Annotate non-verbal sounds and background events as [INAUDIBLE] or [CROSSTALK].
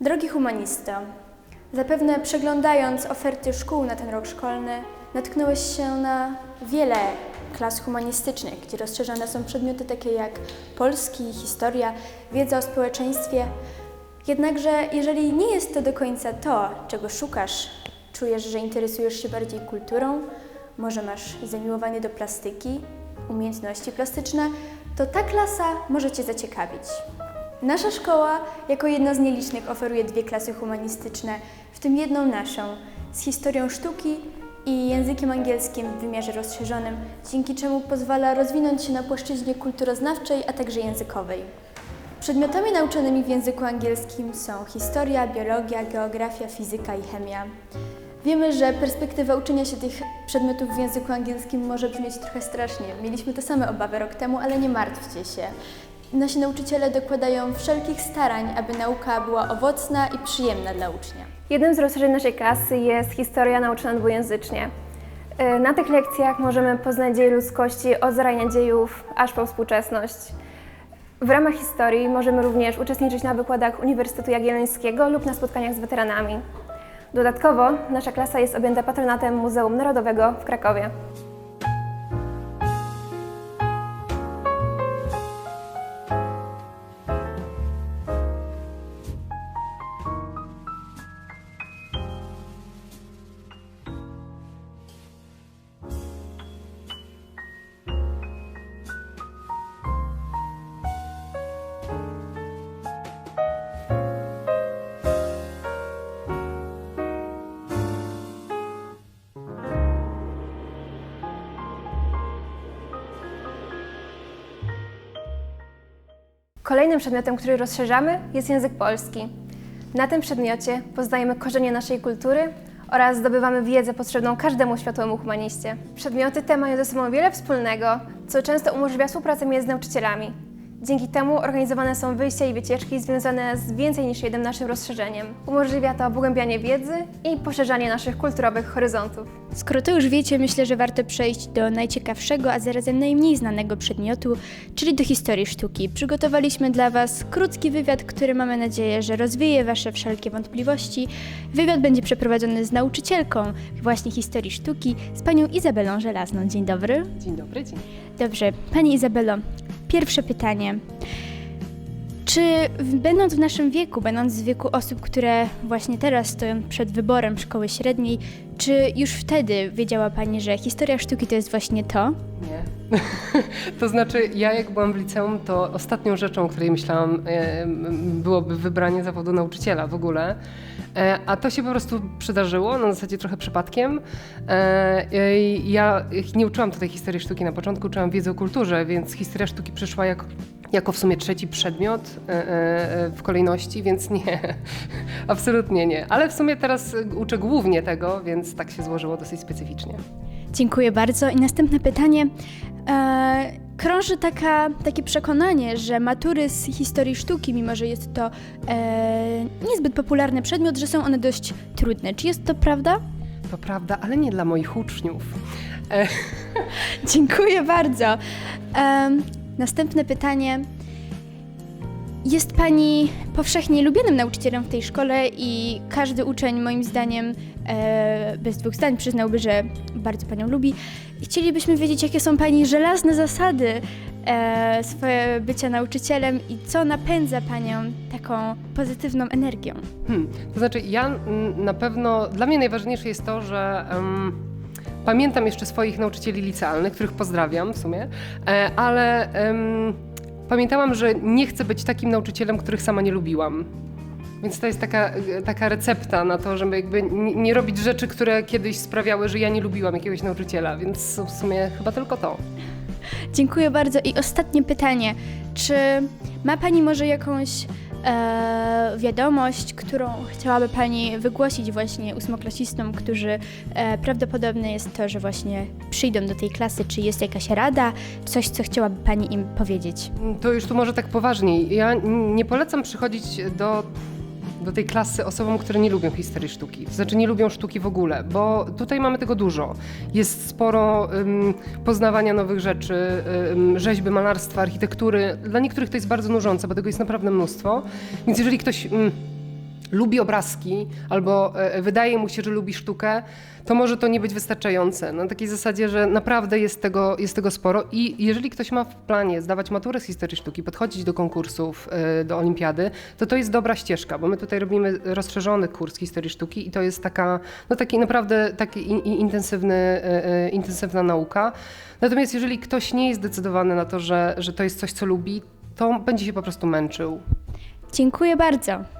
Drogi humanisto, zapewne przeglądając oferty szkół na ten rok szkolny, natknąłeś się na wiele klas humanistycznych, gdzie rozszerzane są przedmioty takie jak polski, historia, wiedza o społeczeństwie. Jednakże, jeżeli nie jest to do końca to, czego szukasz, czujesz, że interesujesz się bardziej kulturą, może masz zamiłowanie do plastyki, umiejętności plastyczne, to ta klasa może Cię zaciekawić. Nasza szkoła jako jedna z nielicznych oferuje dwie klasy humanistyczne, w tym jedną naszą, z historią sztuki i językiem angielskim w wymiarze rozszerzonym, dzięki czemu pozwala rozwinąć się na płaszczyźnie kulturoznawczej, a także językowej. Przedmiotami nauczanymi w języku angielskim są historia, biologia, geografia, fizyka i chemia. Wiemy, że perspektywa uczenia się tych przedmiotów w języku angielskim może brzmieć trochę strasznie. Mieliśmy te same obawy rok temu, ale nie martwcie się. Nasi nauczyciele dokładają wszelkich starań, aby nauka była owocna i przyjemna dla ucznia. Jednym z rozszerzeń naszej klasy jest historia nauczana dwujęzycznie. Y, Na tych lekcjach możemy poznać dzieje ludzkości od zarania dziejów aż po współczesność. W ramach historii możemy również uczestniczyć na wykładach Uniwersytetu Jagiellońskiego lub na spotkaniach z weteranami. Dodatkowo nasza klasa jest objęta patronatem Muzeum Narodowego w Krakowie. Kolejnym przedmiotem, który rozszerzamy, jest język polski. Na tym przedmiocie poznajemy korzenie naszej kultury oraz zdobywamy wiedzę potrzebną każdemu światłemu humaniście. Przedmioty te mają ze sobą wiele wspólnego, co często umożliwia współpracę między nauczycielami. Dzięki temu organizowane są wyjścia i wycieczki związane z więcej niż jednym naszym rozszerzeniem. Umożliwia to pogłębianie wiedzy i poszerzanie naszych kulturowych horyzontów. Skoro to już wiecie, myślę, że warto przejść do najciekawszego, a zarazem najmniej znanego przedmiotu, czyli do historii sztuki. Przygotowaliśmy dla Was krótki wywiad, który mamy nadzieję, że rozwieje Wasze wszelkie wątpliwości. Wywiad będzie przeprowadzony z nauczycielką właśnie historii sztuki, z panią Izabelą Żelazną. Dzień dobry. Dzień dobry, dzień. Dobrze, Pani Izabelo, pierwsze pytanie. Czy będąc w naszym wieku, będąc w wieku osób, które właśnie teraz stoją przed wyborem szkoły średniej, czy już wtedy wiedziała Pani, że historia sztuki to jest właśnie to? Nie. [LAUGHS] to znaczy, ja jak byłam w liceum, to ostatnią rzeczą, o której myślałam, e, byłoby wybranie zawodu nauczyciela w ogóle. E, A to się po prostu przydarzyło, na zasadzie trochę przypadkiem. E, Ja nie uczyłam tutaj historii sztuki na początku, uczyłam wiedzy o kulturze, więc historia sztuki przyszła jako, jako w sumie trzeci przedmiot e, e, w kolejności, więc nie, [LAUGHS] absolutnie nie. Ale w sumie teraz uczę głównie tego, więc tak się złożyło dosyć specyficznie. Dziękuję bardzo. I następne pytanie. E, krąży taka, takie przekonanie, że matury z historii sztuki, mimo że jest to e, niezbyt popularny przedmiot, że są one dość trudne. Czy jest to prawda? To prawda, ale nie dla moich uczniów. E, [LAUGHS] Dziękuję bardzo. Następne pytanie. Jest Pani powszechnie lubianym nauczycielem w tej szkole i każdy uczeń, moim zdaniem, e, bez dwóch zdań przyznałby, że bardzo Panią lubi. Chcielibyśmy wiedzieć, jakie są Pani żelazne zasady e, swoje bycia nauczycielem i co napędza Panią taką pozytywną energią. hmm, to znaczy, ja mm, na pewno, dla mnie najważniejsze jest to, że em, pamiętam jeszcze swoich nauczycieli licealnych, których pozdrawiam w sumie, e, ale em, pamiętałam, że nie chcę być takim nauczycielem, których sama nie lubiłam. Więc to jest taka, taka recepta na to, żeby jakby nie robić rzeczy, które kiedyś sprawiały, że ja nie lubiłam jakiegoś nauczyciela, więc w sumie chyba tylko to. Dziękuję bardzo. I ostatnie pytanie. Czy ma Pani może jakąś e, wiadomość, którą chciałaby Pani wygłosić właśnie ósmoklasistom, którzy e, prawdopodobne jest to, że właśnie przyjdą do tej klasy? Czy jest jakaś rada, coś, co chciałaby Pani im powiedzieć? To już tu może tak poważniej. Ja nie polecam przychodzić do, do tej klasy osobom, które nie lubią historii sztuki. To znaczy nie lubią sztuki w ogóle, bo tutaj mamy tego dużo. Jest sporo ym, poznawania nowych rzeczy, ym, rzeźby, malarstwa, architektury. Dla niektórych to jest bardzo nużące, bo tego jest naprawdę mnóstwo. Więc jeżeli ktoś ym, lubi obrazki albo e, wydaje mu się, że lubi sztukę, to może to nie być wystarczające. Na takiej zasadzie, że naprawdę jest tego, jest tego sporo i jeżeli ktoś ma w planie zdawać maturę z historii sztuki, podchodzić do konkursów, e, do olimpiady, to to jest dobra ścieżka, bo my tutaj robimy rozszerzony kurs historii sztuki i to jest taka, no taki naprawdę taki in, in, intensywny, e, intensywna nauka. Natomiast jeżeli ktoś nie jest zdecydowany na to, że, że to jest coś, co lubi, to będzie się po prostu męczył. Dziękuję bardzo.